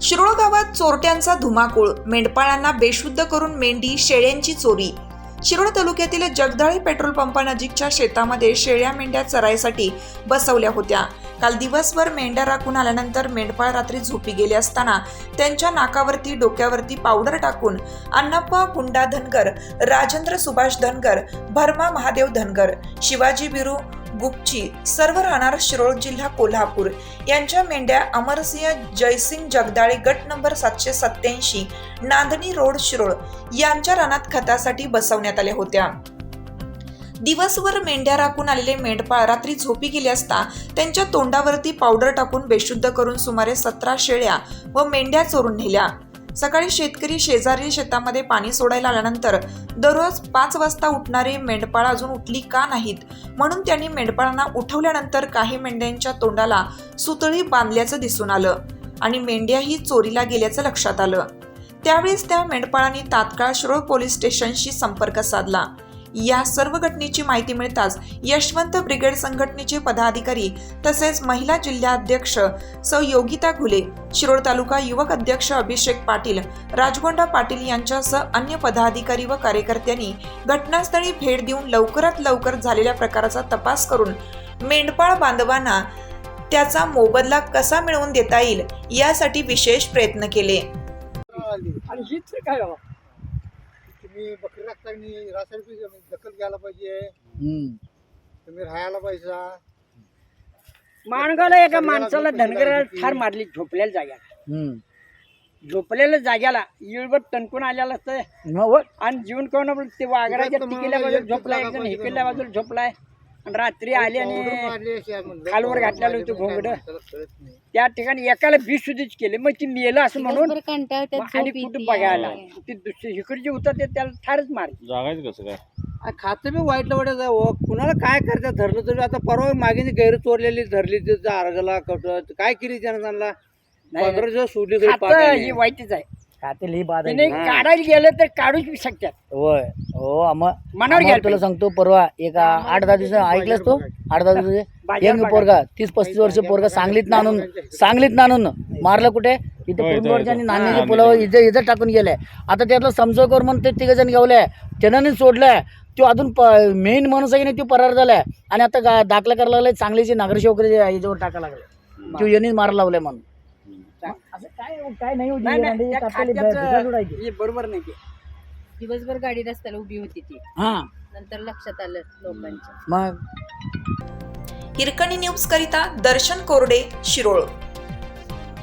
शिरोळ गावात चोरट्यांचा धुमाकूळ मेंढपाळांना बेशुद्ध करून मेंढी शेळ्यांची चोरी. शिरोळ तालुक्यातील जगदाळे पेट्रोल पंपानजीकच्या शेतामध्ये शेळ्या मेंढ्या चरायसाठी बसवल्या होत्या. काल दिवसभर मेंढ्या राखून आल्यानंतर मेंढपाळ रात्री झोपी गेले असताना त्यांच्या नाकावरती डोक्यावरती पावडर टाकून अण्णप्पा गुंडा धनगर राजेंद्र सुभाष धनगर भरमा महादेव धनगर शिवाजी बिरू गुपची सर्व राहणार शिरोळ जिल्हा कोल्हापूर. यांच्या मेंढ्या अमरसिंह जयसिंग जगदाळे गट नंबर सातशे सत्याऐंशी नांदणी रोड शिरोळ यांच्या रानात खतासाठी बसवण्यात आल्या होत्या. दिवसभर मेंढ्या राखून आलेले मेंढपाळ रात्री झोपी गेले असता त्यांच्या तोंडावरती पावडर टाकून बेशुद्ध करून सुमारे सतरा शेळ्या व मेंढ्या चोरून नेल्या. सकाळी शेतकरी शेजारी शेतामध्ये पाणी सोडायला आल्यानंतर दररोज पाच वाजता उठणारे मेंढपाळ अजून उठली का नाहीत? म्हणून त्यांनी मेंढपाळांना उठवल्यानंतर काही मेंढ्यांच्या तोंडाला सुतळी बांधल्याचं दिसून आलं आणि मेंढ्याही चोरीला गेल्याचं लक्षात आलं. त्यावेळेस त्या मेंढपाळांनी तात्काळ शिरोळ पोलीस स्टेशनशी संपर्क साधला. या सर्व घटनेची माहिती मिळताच यशवंत ब्रिगेड संघटनेचे पदाधिकारी तसेच महिला जिल्हाध्यक्ष सौ योगिता घुले शिरोळ तालुका युवक अध्यक्ष अभिषेक पाटील राजगोंडा पाटील यांच्यासह अन्य पदाधिकारी व कार्यकर्त्यांनी घटनास्थळी भेट देऊन लवकरात लवकर झालेल्या प्रकाराचा तपास करून मेंढपाळ बांधवांना त्याचा मोबदला कसा मिळवून देता येईल यासाठी विशेष प्रयत्न केले. आणि हीच काय बाबा तुम्ही बकरी राखतानी रासायनिक दखल घ्यायला पाहिजे. हम्म. तुम्ही राहायला पाहिजे. माणगाला एका माणसाला धनगराला ठार मारली झोपलेल्या जाग्याला. हम्म. झोपलेल्या जाग्याला इळबट तणकून आलेला असतं आणि जीवन कोण ते वाघराच्या तिकील्या बाजूला झोपलाय हिकडल्या बाजूला झोपलाय. रात्री आली आणि खालवर घातलेलं होतं घोंगडं. त्या ठिकाणी एकाला बी सुधीच केले. मग ती मेलं असं म्हणून आणि कुठं. बघायला? ते दुसरे इकडे जे होतं ते त्याला ठारच मारली जागायचं कसं काय खातं बी वाईट वाटत आहे हो. कुणाला काय करतात धरलं तरी आता परवा मागे गैर चोरलेली धरली ते अर्गला कटत. काय केली त्यानं त्यांना? नाही. पंधरा दिवस सोडली ही वाईटच आहे. खातील ही बाद तिने आहे. काढायला गेलं तर काढूच बी शकतात. होय. हो आम्हा मनावर आम्हाला घ्यायला तुला सांगतो परवा एक आठ दहा दिवस ऐकलंस तू? आठ दहा दिवस बाजार एक पोरगा तीस पस्तीस वर्ष पोरगा सांगलीत नाणून सांगलीत नाणून. मारलं कुठे? इथे होय, कुरुंदवाडच्या आणि होय. पुलावर इथं इथं टाकून गेलाय आता त्यातलं समजो कर म्हणून ते तिघ जण गेवले. त्यानं सोडलंय. तो अजून मेन माणूस आहे की नाही तो परार झालाय. आणि आता गा- दाखला करायला लागलाय चांगलीचे नागरिक याच्यावर टाकायला लागले तो यांनी मारा लावलाय म्हणून. असं काय काय नाही होती नाही, नाही, त्या तात्याला खात्याचं- भेट सोडायची. हे बरोबर नाही ते दिवसभर गाडी रस्त्याला उभी होती ती. हा. नंतर लक्षात आलं लोकांच्या. मग? हिरकणी न्यूज करिता दर्शन कोरडे शिरोळ.